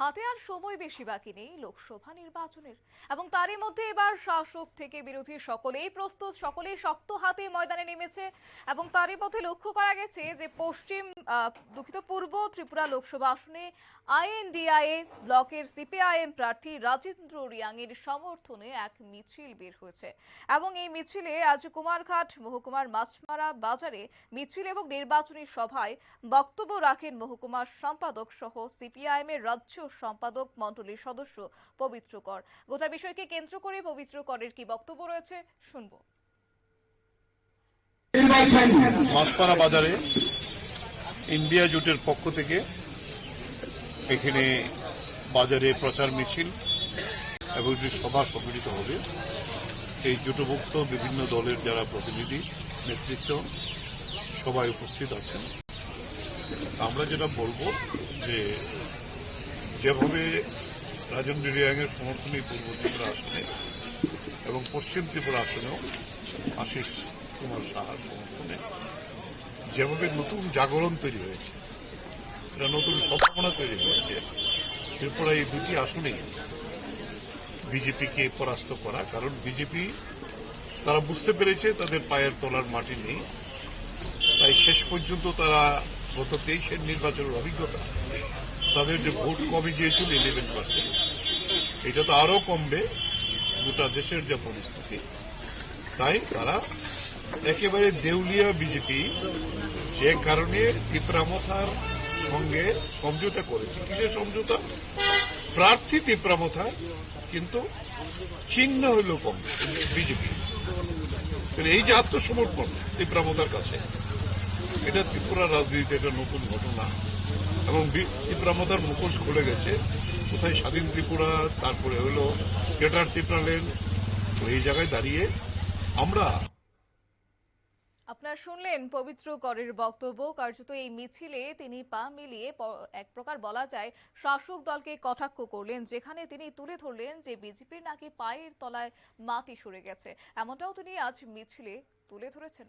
হাতে আর সময় বেশি বাকি নেই লোকসভা নির্বাচনের। এবং তারই মধ্যে এবার শাসক থেকে বিরোধী সকলেই প্রস্তুত, সকলেই শক্ত হাতে ময়দানে নেমেছে। এবং তারই মধ্যে লক্ষ্য করা গেছে যে পশ্চিম দুঃখিত, পূর্ব ত্রিপুরা লোকসভা আসনে আইএনডিআইএ ব্লকের সিপিআইএম প্রার্থী রাজেন্দ্র রিয়াং এর সমর্থনে এক মিছিল বের হয়েছে। এবং এই মিছিলে আজ কুমারঘাট, মহকুমার মাছমারা বাজারে মিছিল এবং নির্বাচনী সভায় বক্তব্য রাখেন মহকুমার সম্পাদক সহ সিপিআইএম এর রাজ্য সম্পাদক মণ্ডলীর সদস্য পবিত্র কর। গোটা বিষয়কে কেন্দ্র করে পবিত্র করের কি বক্তব্য রয়েছে, শুনব। মাছপাড়া বাজারে ইন্ডিয়া জোটের পক্ষ থেকে এখানে বাজারে প্রচার মিছিল এবং একটি সভা সংগঠিত হবে, এই জোটভুক্ত বিভিন্ন দলের যারা প্রতিনিধি, নেতৃত্ব সবাই উপস্থিত আছেন। আমরা যেটা বলব যে যেভাবে রাজেন্দ্র রিয়াংয়ের সমর্থনে পূর্ব ত্রিপুরা আসনে এবং পশ্চিম ত্রিপুরা আসনেও আশিস কুমার সাহার সমর্থনে যেভাবে নতুন জাগরণ তৈরি হয়েছে, একটা নতুন সম্ভাবনা তৈরি হয়েছে, ত্রিপুরা এই দুটি আসনেই বিজেপিকে পরাস্ত করা। কারণ বিজেপি, তারা বুঝতে পেরেছে তাদের পায়ের তলার মাটি নেই। তাই শেষ পর্যন্ত তারা গত তেইশের নির্বাচনের অভিজ্ঞতা তাদের যে ভোট কমে গিয়েছিল ইলেভেন পার্সেন্ট এটা তো আরও কমবে গোটা দেশের যে পরিস্থিতি। তাই তারা একেবারে দেউলিয়া বিজেপি যে কারণে তিপ্রামথার সঙ্গে সমঝোতা করেছে। কিসের সমঝোতা? প্রার্থী তিপ্রামথার, কিন্তু চিহ্ন হইল কম বিজেপি। এই যে আত্মসমর্পণ তিপ্রামথার কাছে, এটা ত্রিপুরা রাজনীতিতে একটা নতুন ঘটনা। এবং ত্রিপুরামতার মুখোশ খুলে গেছে। কোথায় স্বাধীন ত্রিপুরা, তারপরে হলো গ্রেটার ত্রিপুরাল্যান্ড তো এই জায়গায় দাঁড়িয়ে আমরা আপনারা শুনলেন পবিত্র করের বক্তব্য। কার্যত এই মিছিলে তিনি পা মিলিয়ে এক প্রকার বলা যায় শাসক দলকে কটাক্ষ করলেন, যেখানে তিনি তুলে ধরলেন যে বিজেপির নাকি পায়ের তলায় মাটি সরে গেছে। এমনটাও তিনি আজ মিছিলে তুলে ধরেছেন।